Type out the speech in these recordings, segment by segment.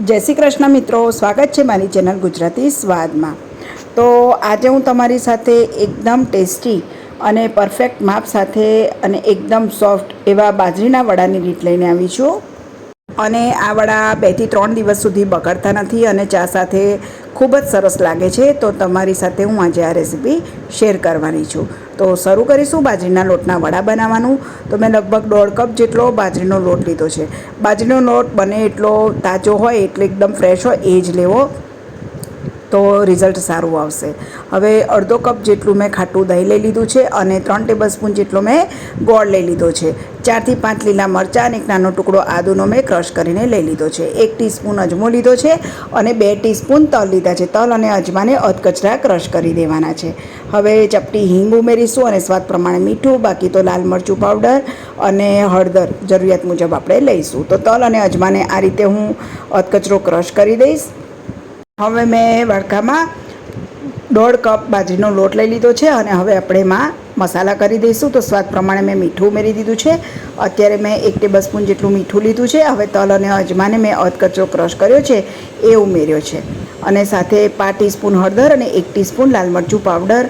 જય શ્રી કૃષ્ણ મિત્રો, સ્વાગત છે મારી ચેનલ ગુજરાતી સ્વાદમાં. તો આજે હું તમારી સાથે એકદમ ટેસ્ટી અને પરફેક્ટ માપ સાથે અને એકદમ સોફ્ટ એવા બાજરીના વડાની રીત લઈને આવી છું. અને આ વડા બેથી ત્રણ દિવસ સુધી બગડતા નથી અને ચા સાથે ખૂબ જ સરસ લાગે છે. તો તમારી સાથે હું આજે આ રેસીપી શેર કરવાની છું. તો શરૂ કરીશું બાજરીના લોટના વડા બનાવવાનું. તો મેં લગભગ દોઢ કપ જેટલો બાજરીનો લોટ લીધો છે. બાજરીનો લોટ બને એટલો તાજો હોય એટલે એકદમ ફ્રેશ હોય એ જ લેવો. તો રિઝલ્ટ સારું આવશે. હવે અડધો કપ જેટલું મેં ખાટું દહીં લઈ લીધું છે અને ત્રણ ટેબલ સ્પૂન જેટલો મેં ગોળ લઈ લીધો છે. ચારથી પાંચ લીલા મરચાં અને એક નાનો ટુકડો આદુનો મેં ક્રશ કરીને લઈ લીધો છે. એક ટીસ્પૂન અજમો લીધો છે અને બે ટીસ્પૂન તલ લીધા છે. તલ અને અજમાને અધકચરા ક્રશ કરી દેવાના છે. હવે ચપટી હિંગ ઉમેરીશું અને સ્વાદ પ્રમાણે મીઠું, બાકી તો લાલ મરચું પાવડર અને હળદર જરૂરિયાત મુજબ આપણે લઈશું. તો તલ અને અજમાને આ રીતે હું અધકચરો ક્રશ કરી દઈશ. હવે મેં વડકામાં દોઢ કપ બાજરીનો લોટ લઈ લીધો છે અને હવે આપણે એમાં મસાલા કરી દઈશું. તો સ્વાદ પ્રમાણે મેં મીઠું ઉમેરી દીધું છે. અત્યારે મેં એક ટેબલ સ્પૂન જેટલું મીઠું લીધું છે. હવે તલ અને અજમાને મેં અધકચરો ક્રશ કર્યો છે. એ ઉમેર્યો છે. અને સાથે પાંચ ટીસ્પૂન હળદર અને એક ટીસ્પૂન લાલ મરચું પાવડર,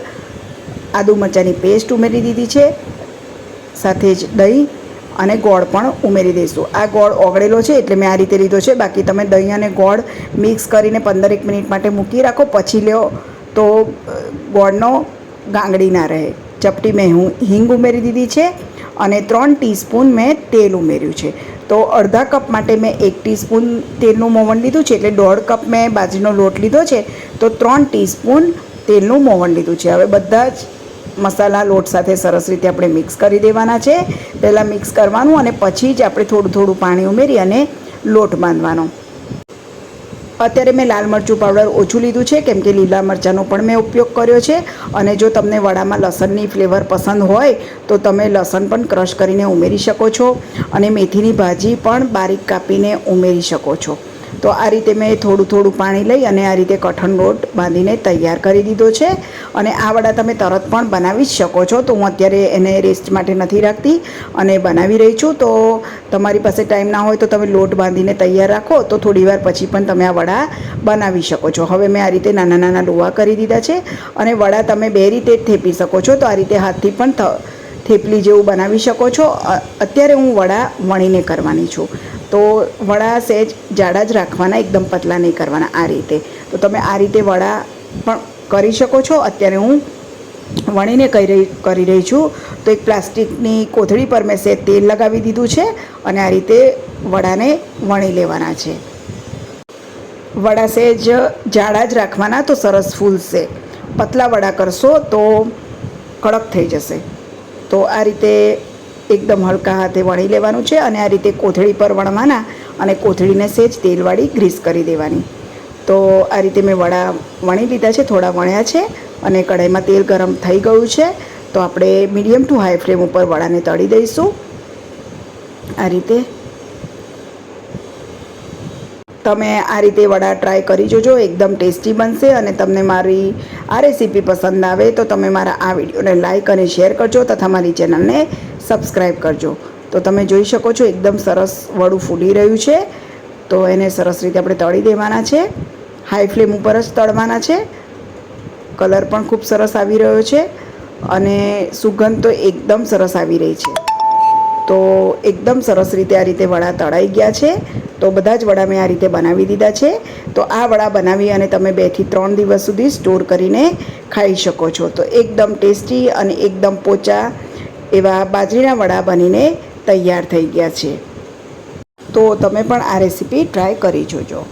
આદુ મરચાંની પેસ્ટ ઉમેરી દીધી છે. સાથે જ દહીં અને ગોળ પણ ઉમેરી દઈશું. આ ગોળ ઓગળેલો છે એટલે મેં આ રીતે લીધો છે. બાકી તમે દહીં અને ગોળ મિક્સ કરીને પંદરેક મિનિટ માટે મૂકી રાખો. પછી લ્યો તો ગોળનો ગાંગડી ના રહે. ચપટી મેં હું હિંગ ઉમેરી દીધી છે અને ત્રણ ટીસ્પૂન મેં તેલ ઉમેર્યું છે. તો અડધા કપ માટે મેં એક ટીસ્પૂન તેલનું મોવણ લીધું છે એટલે દોઢ કપ મેં બાજરીનો લોટ લીધો છે. તો ત્રણ ટીસ્પૂન તેલનું મોવણ લીધું છે. હવે બધા જ મસાલા લોટ સાથે સરસ રીતે આપણે મિક્સ કરી દેવાના છે. પહેલાં મિક્સ કરવાનું અને પછી જ આપણે થોડું થોડું પાણી ઉમેરી અને લોટ બાંધવાનો. અત્યારે મેં લાલ મરચું પાવડર ઓછું લીધું છે, કેમ કે લીલા મરચાંનો પણ મેં ઉપયોગ કર્યો છે. અને જો તમને વડામાં લસણની ફ્લેવર પસંદ હોય, તો તમે લસણ પણ ક્રશ કરીને ઉમેરી શકો છો. અને મેથીની ભાજી પણ બારીક કાપીને ઉમેરી શકો છો. તો આ રીતે મેં થોડું થોડું પાણી લઈ અને આ રીતે કઠણ લોટ બાંધીને તૈયાર કરી દીધો છે. અને આ વડા તમે તરત પણ બનાવી જ શકો છો. તો હું અત્યારે એને રેસ્ટ માટે નથી રાખતી અને બનાવી રહી છું. તો તમારી પાસે ટાઈમ ના હોય તો તમે લોટ બાંધીને તૈયાર રાખો. તો થોડી વાર પછી પણ તમે આ વડા બનાવી શકો છો. હવે મેં આ રીતે નાના નાના લોવા કરી દીધા છે અને વડા તમે બે રીતે થેપી શકો છો. તો આ રીતે હાથથી પણ થેપલી જેવું બનાવી શકો છો. અત્યારે હું વડા વણીને કરવાની છું. તો વડા સહેજ જાડા જ રાખવાના, એકદમ પતલા નહીં કરવાના આ રીતે. તો તમે આ રીતે વડા પણ કરી શકો છો. અત્યારે હું વણીને કરી રહી કરી રહી છું. તો એક પ્લાસ્ટિકની કોથળી પર મેં સહેજ તેલ લગાવી દીધું છે અને આ રીતે વડાને વણી લેવાના છે. વડા સહેજ જાડા જ રાખવાના તો સરસ ફૂલશે. પતલા વડા કરશો તો કડક થઈ જશે. તો આ રીતે એકદમ હલકા હાથે વણી લેવાનું છે અને આ રીતે કોથળી પર વણવાના અને કોથળીને સહેજ તેલવાળી ગ્રીસ કરી દેવાની. તો આ રીતે મેં વડા વણી લીધા છે, થોડા વણ્યા છે અને કઢાઈમાં તેલ ગરમ થઈ ગયું છે. તો આપણે મીડિયમ ટુ હાઈ ફ્લેમ ઉપર વડાને તળી દઈશું. આ રીતે તમે આ રીતે વડા ટ્રાય કરી જોજો, એકદમ ટેસ્ટી બનશે અને તમને મારી આ રેસીપી પસંદ આવે તો તમે મારા આ વિડીયોને લાઇક અને શેર કરજો તથા મારી ચેનલને સબસ્ક્રાઈબ કરજો. તો તમે જોઈ શકો છો એકદમ સરસ વડું ફૂલી રહ્યું છે. તો એને સરસ રીતે આપણે તળી દેવાના છે. હાઈ ફ્લેમ ઉપર જ તળવાના છે. કલર પણ ખૂબ સરસ આવી રહ્યો છે અને સુગંધ તો એકદમ સરસ આવી રહી છે. તો એકદમ સરસ રીતે આ રીતે વડા તળાઈ ગયા છે. તો બધા જ વડા મેં આ રીતે બનાવી દીધા છે. તો આ વડા બનાવી અને તમે બેથી ત્રણ દિવસ સુધી સ્ટોર કરીને ખાઈ શકો છો. તો એકદમ ટેસ્ટી અને એકદમ પોચા એવા બાજરીના વડા બનીને તૈયાર થઈ ગયા છે. તો તમે પણ આ રેસીપી ટ્રાય કરી જોજો.